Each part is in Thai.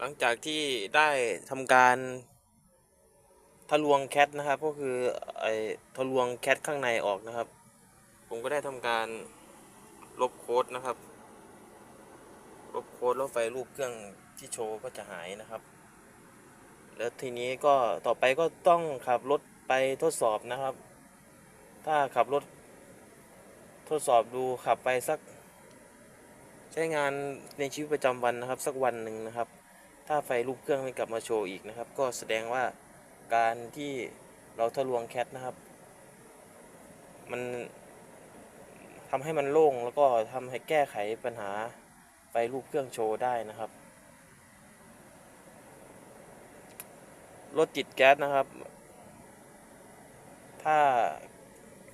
หลังจากที่ได้ทำการทะลวงแคทนะครับ ก็คือไอ้ทะลวงแคทข้างในออกนะครับ ผมก็ได้ทำการลบโค้ดนะครับ ลบโค้ดแล้วไฟรูปเครื่องที่โชว์ก็จะหายนะครับ แล้วทีนี้ก็ต่อไปก็ต้องขับรถไปทดสอบนะครับ ถ้าขับรถทดสอบดูขับไปสัก ใช้งานในชีวิตประจำวันนะครับ สักวันหนึ่งนะครับ ถ้าไฟรูปเครื่องไม่กลับมาโชว์อีกนะครับ ก็แสดงว่าการที่เราทะลวงแคทนะครับ มันทำให้มันโล่งแล้วก็ทำให้แก้ไขปัญหาไฟรูปเครื่องโชว์ได้นะครับ รถติดแก๊สนะครับ ถ้า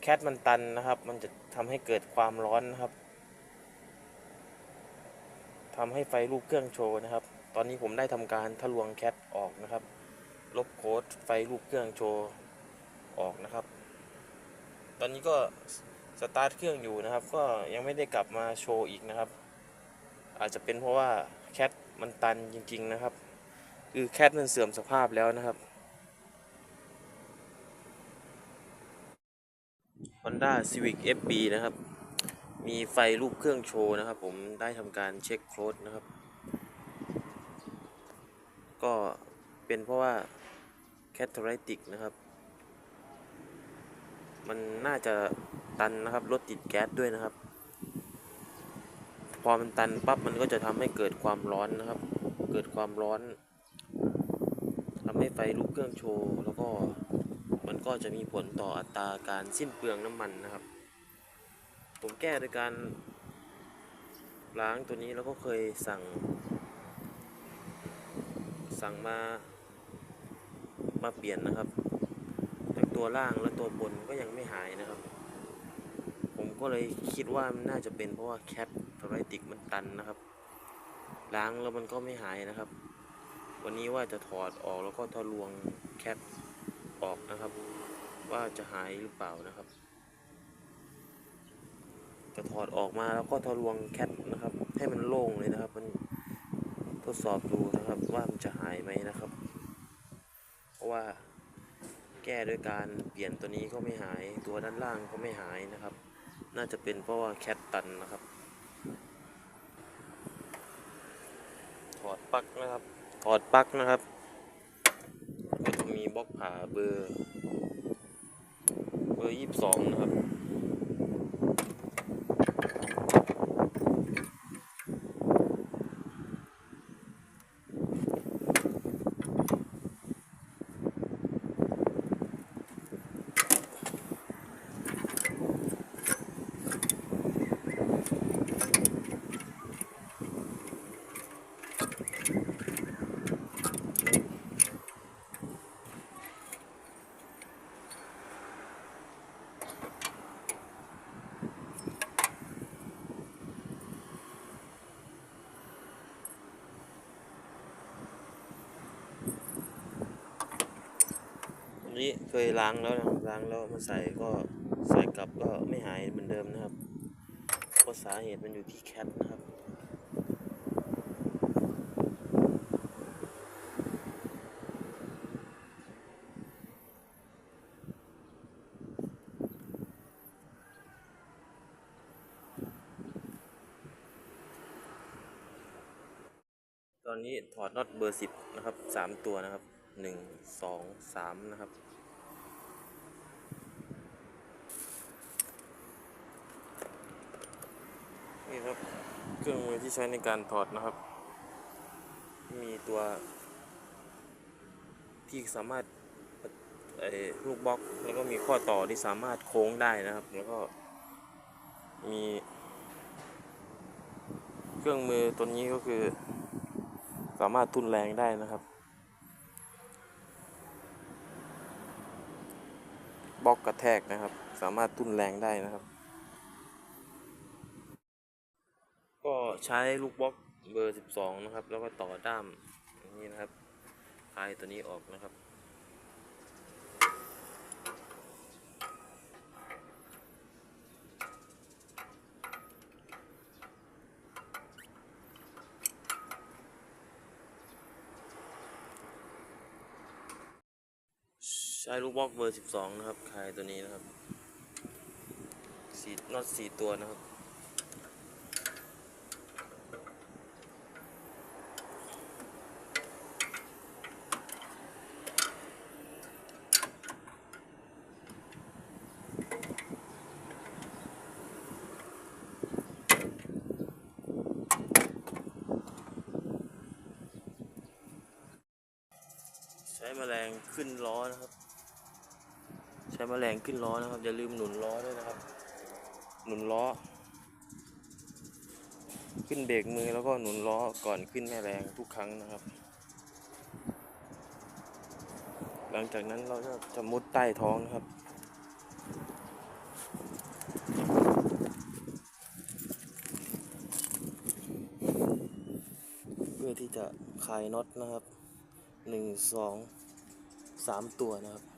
แคทมันตันนะครับ มันจะทำให้เกิดความร้อนนะครับทำให้ไฟรูปเครื่องโชว์นะครับ ตอนนี้ผมได้ทำการทะลวงแคทออกนะครับ ลบโค้ดไฟรูปเครื่องโชว์ออกนะครับ ตอนนี้ก็สตาร์ทเครื่องอยู่นะครับ ก็ยังไม่ได้กลับมาโชว์อีกนะครับ อาจจะเป็นเพราะว่าแคทมันตันจริง ๆนะครับ คือแคทมันเสื่อมสภาพแล้วนะครับ Honda Civic FB นะครับ มีไฟรูปเครื่องโชว์นะครับ ผมได้ทำการเช็คโค้ดนะครับ ก็เป็นเพราะว่า c a t a l y t i c นะครับ มันน่าจะตันนะครับรถติดแก๊สด้วยนะครับ พอมันตันปั๊บมันก็จะทำให้เกิดความร้อนนะครับ เกิดความร้อนทำให้ไฟลุกเครื่องโชว์แล้วก็มันก็จะมีผลต่ออัตราการสิ้นเปลืองน้ำมันนะครับ ผมแก้โดยการล้างตัวนี้แล้วก็เคยสั่ง สั่งมามาเปลี่ยนนะครับ แต่ตัวล่างและตัวบนก็ยังไม่หายนะครับ ผมก็เลยคิดว่ามันน่าจะเป็นเพราะว่าแคปทรติกมันตันนะครับ ล้างแล้วมันก็ไม่หายนะครับ วันนี้ว่าจะถอดออกแล้วก็ทะลวงแคปออกนะครับ ว่าจะหายหรือเปล่านะครับ จะถอดออกมาแล้วก็ทะลวงแคปนะครับ ให้มันโล่งเลยนะครับมัน ทดสอบดูนะครับว่ามันจะหายไหมนะครับ เพราะว่าแก้ด้วยการเปลี่ยนตัวนี้ก็ไม่หายตัวด้านล่างก็ไม่หายนะครับ น่าจะเป็นเพราะว่าแคทตันนะครับ ถอดปลั๊กนะครับ ถอดปลั๊กนะครับก็จะมีบล็อกผ่าเบอร์ เบอร์ยี่สิบสองนะครับ นนี้เคยล้างแล้วนะล้างแล้วมาใส่ก็ใส่กลับก็ไม่หายเหมือนเดิมนะครับเพราะสาเหตุมันอยู่ที่แคทนะครับตอนนี้ถอดน็อตเบอร์สิบนะครับสามตัวนะครับ หนึ่งสองสามนะครับ นี่ครับ เครื่องมือที่ใช้ในการถอดนะครับ มีตัวที่สามารถไอ้ลูกบล็อกแล้วก็มีข้อต่อที่สามารถโค้งได้นะครับ แล้วก็มีเครื่องมือตัวนี้ก็คือ สามารถทุนแรงได้นะครับ บล็อกกระแทกนะครับ สามารถตุ้นแรงได้นะครับ ก็ใช้ลูกบล็อกเบอร์ 12 นะครับ แล้วก็ต่อด้ามอย่างนี้นะครับคลายตัวนี้ออกนะครับ ใช้ลูกบล็อกเบอร์สิบสองนะครับคายตัวนี้นะครับสีน็อตสี่ตัวนะครับ ใช้แมลงขึ้นล้อนะครับ ใช้แมลงขึ้นล้อนะครับ อย่าลืมหนุนล้อด้วยนะครับ หนุนล้อ ขึ้นเบรกมือแล้วก็หนุนล้อก่อนขึ้นแม่แรงทุกครั้งนะครับ หลังจากนั้นเราจะจะมุดใต้ท้องนะครับเพื่อที่จะคลายน็อตนะครับหนึ่งสองสามตัวนะครับ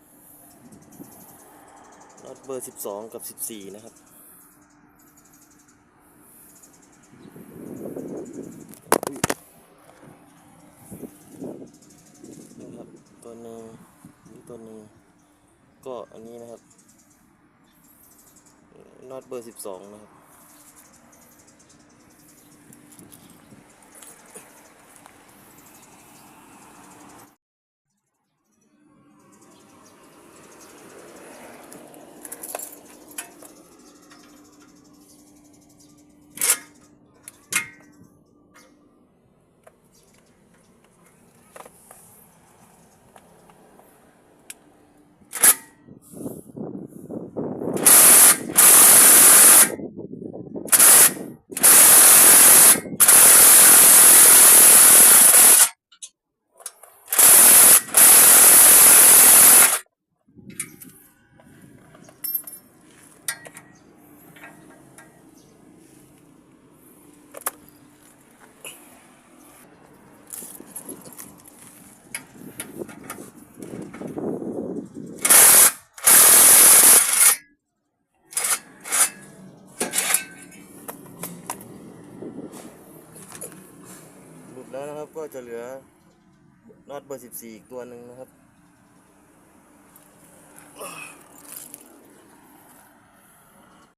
น็อตเบอร์สิบสองกับสิบสี่นะครับอุ๊ยนะครับ ตัวหนึ่งนี่ตัวหนึ่งก็อันนี้นะครับน็อตเบอร์สิบสองนะครับ ก็จะเหลือน็อตเบอร์ 14 อีกตัวหนึ่งนะครับ